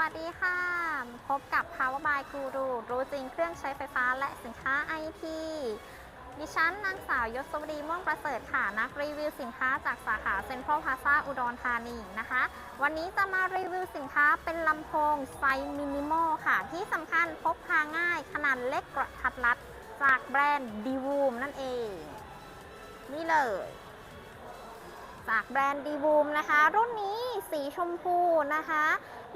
วัสดีค่ะ พบกับ Power by Guru รู้จริงเครื่องใช้ไฟฟ้าและสินค้าไอทีดิฉันนางสาวยศวดีม่วงประเสริฐค่ะ นักรีวิวสินค้าจากสาขาเซ็นทรัลพาซาอุดรธานีนะคะ วันนี้จะมารีวิวสินค้าเป็นลำโพงไซส์มินิมอลค่ะ ที่สำคัญพกพาง่ายขนาดเล็กกระทัดรัด จากแบรนด์ d ีวูมนั่นเอง นี่เลย จากแบรนด์ดีบูมนะคะ รุ่นนี้ สีชมพูนะคะ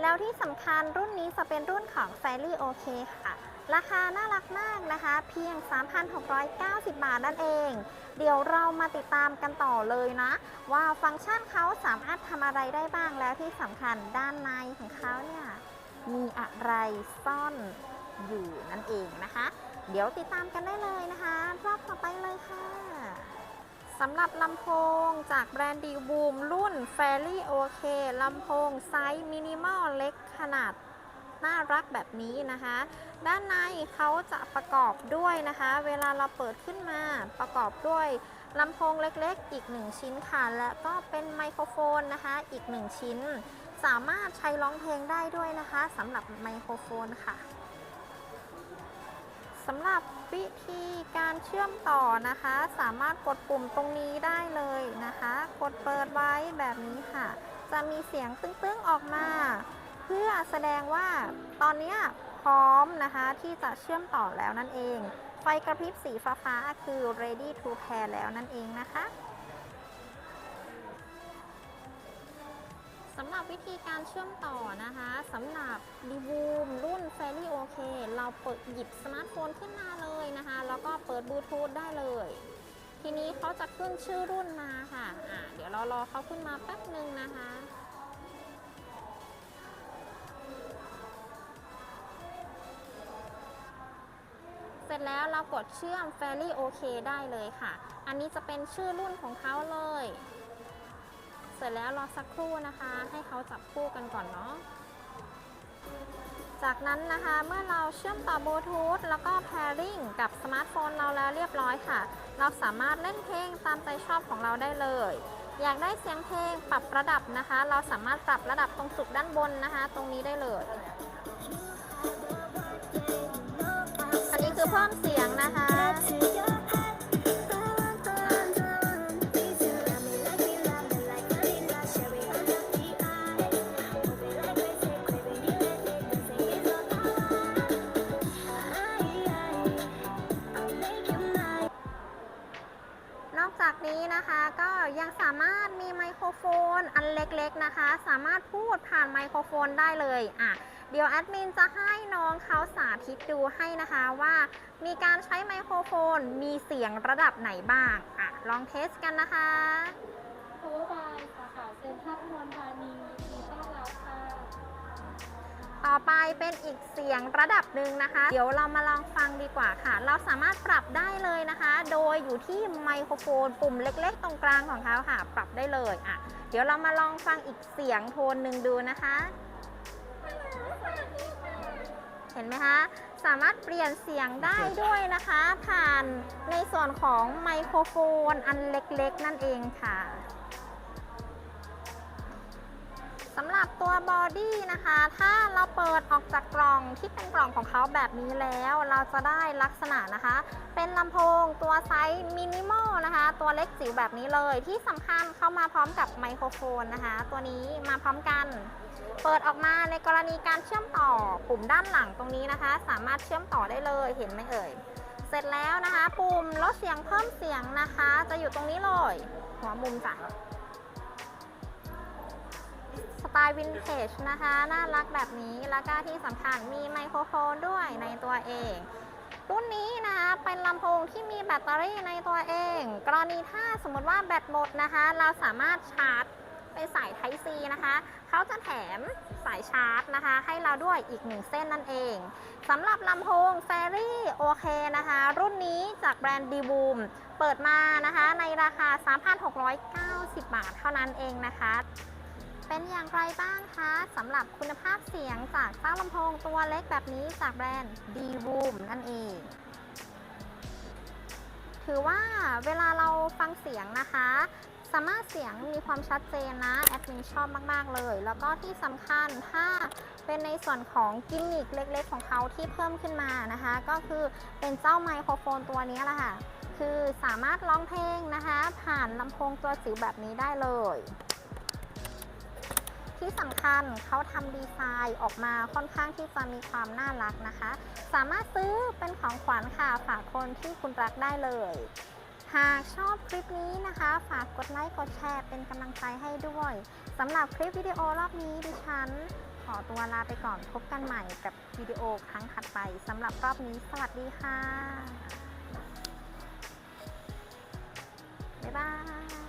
แล้วที่สำคัญรุ่นนี้จะเป็นรุ่นของ f a i r y OK ค่ะ ราคาน่ารักมากนะคะ เพียง 3,690 บาทนั่นเอง เดี๋ยวเรามาติดตามกันต่อเลยนะ ว่าฟังก์ชันเขาสามารถทำอะไรได้บ้างแล้วที่สำคัญด้านในของเขาเนี่ยมีอะไรซ่อนอยู่นั่นเองนะคะ เดี๋ยวติดตามกันได้เลยนะคะ รอบต่อไปเลยค่ะ สำหรับลำโพงจากแบรนด์ดีบูมรุ่น f a i r y OK ลำโพงไซส์มินิมอลเล็กขนาดน่ารักแบบนี้นะคะ ด้านในเขาจะประกอบด้วยนะคะ เวลาเราเปิดขึ้นมาประกอบด้วยลำโพงเล็กๆ อีก 1 ชิ้นค่ะ และก็เป็นไมโครโฟนนะคะอีก 1 ชิ้น สามารถใช้ร้องเพลงได้ด้วยนะคะสำหรับไมโครโฟนค่ะ สำหรับวิธีการเชื่อมต่อนะคะ สามารถกดปุ่มตรงนี้ได้เลยนะคะ กดเปิดไว้แบบนี้ค่ะ จะมีเสียงตึ้งๆออกมา เพื่อแสดงว่าตอนนี้พร้อมนะคะที่จะเชื่อมต่อแล้วนั่นเอง ไฟกระพริบสีฟ้าๆคือ ready to pair แล้วนั่นเองนะคะสำหรับวิธีการเชื่อมต่อนะคะสำหรับดีบูมรุ่น f a i r y OK เราเปิดหยิบสมาร์ทโฟนขึ้นมาเลยนะคะ แล้วก็เปิดบลูทูธได้เลย ทีนี้เขาจะขึ้นชื่อรุ่นมาค่ะอ่าเดี๋ยวเรารอเขาขึ้นมาแป๊บหนึ่งนะคะเสร็จแล้วเรากดเชื่อม f a i r y OK ได้เลยค่ะ อันนี้จะเป็นชื่อรุ่นของเขาเลย เสร็จแล้วรอสักครู่นะคะ ให้เขาจับคู่กันก่อนเนาะ จากนั้นนะคะเมื่อเราเชื่อมต่อบลูทูธแล้วก็ pairing กับสมาร์ทโฟนเราแล้วเรียบร้อยค่ะ เราสามารถเล่นเพลงตามใจชอบของเราได้เลย อยากได้เสียงเพลงปรับระดับนะคะ เราสามารถปรับระดับตรงจุดด้านบนนะคะ ตรงนี้ได้เลย อันนี้คือเพิ่มเสียงนะคะ นี้นะคะก็ยังสามารถมีไมโครโฟนอันเล็กๆนะคะ สามารถพูดผ่านไมโครโฟนได้เลยอะเดี๋ยวแอดมินจะให้น้องเขาสาธิตดูให้นะคะว่า มีการใช้ไมโครโฟนมีเสียงระดับไหนบ้างอะลองเทสกันนะคะโพบายสาขาเซ็นทรัล ไปเป็นอีกเสียงระดับหนึ่งนะคะ เดี๋ยวเรามาลองฟังดีกว่าค่ะ เราสามารถปรับได้เลยนะคะ โดยอยู่ที่ไมโครโฟนปุ่มเล็กๆ ตรงกลางของเขาค่ะ ปรับได้เลยอะเดี๋ยวเรามาลองฟังอีกเสียงโทนหนึ่งดูนะคะ เห็นไหมคะ สามารถเปลี่ยนเสียงได้ด้วยนะคะ ผ่านในส่วนของไมโครโฟนอันเล็กๆ นั่นเองค่ะ หรับตัวบอดี้นะคะ ถ้าเราเปิดออกจากกล่องที่เป็นกล่องของเขาแบบนี้แล้ว เราจะได้ลักษณะนะคะ เป็นลำโพงตัวไซส์มินิมอลนะคะ ตัวเล็กจิ๋วแบบนี้เลย ที่สำคัญเข้ามาพร้อมกับไมโครโฟนนะคะ ตัวนี้มาพร้อมกัน เปิดออกมาในกรณีการเชื่อมต่อปุ่มด้านหลังตรงนี้นะคะ สามารถเชื่อมต่อได้เลยเห็นไหมเอ่ย เสร็จแล้วนะคะ ปุ่มลดเสียงเพิ่มเสียงนะคะ จะอยู่ตรงนี้เลย หัวมุมจ้ะ ไตล์วินเทจนะคะ น่ารักแบบนี้แล้วก็ที่สำคัญมีไมโครโฟนด้วยในตัวเองรุ่นนี้นะคะเป็นลำโพงที่มีแบตเตอรี่ในตัวเอง กรณีถ้าสมมติว่าแบตหมดนะคะ เราสามารถชาร์จไปสาย Type C นะคะ เขาจะแถมสายชาร์จนะคะ ให้เราด้วยอีกหนึ่งเส้นนั่นเองสำหรับลำโพง f a i r y โอเคนะคะ รุ่นนี้จากแบรนด์ดีบูมเปิดมานะคะในราคา 3,690 บาทเท่านั้นเองนะคะ เป็นอย่างไรบ้างคะสำหรับคุณภาพเสียงจากเต้าลำโพงตัวเล็กแบบนี้จากแบรนด์ d w o o m นั่นเอง ถือว่าเวลาเราฟังเสียงนะคะ สามารถเสียงมีความชัดเจนนะ แอดมินชอบมาก ๆ เลย แล้วก็ที่สำคัญถ้าเป็นในส่วนของกิมมิคเล็ก ๆ ของเขาที่เพิ่มขึ้นมานะคะ ก็คือเป็นเจ้าไมโครโฟนตัวนี้แหละค่ะ คือสามารถร้องเพลงนะคะ ผ่านลำโพงตัวจิ๋วแบบนี้ได้เลย ที่สำคัญเขาทำดีไซน์ออกมาค่อนข้างที่จะมีความน่ารักนะคะ สามารถซื้อเป็นของขวัญค่ะฝากคนที่คุณรักได้เลย หากชอบคลิปนี้นะคะ ฝากกดไลค์กดแชร์เป็นกำลังใจให้ด้วยสำหรับคลิปวิดีโอรอบนี้ดิฉัน ขอตัวลาไปก่อนพบกันใหม่กับวิดีโอครั้งถัดไปสำหรับรอบนี้สวัสดีค่ะบ๊ายบาย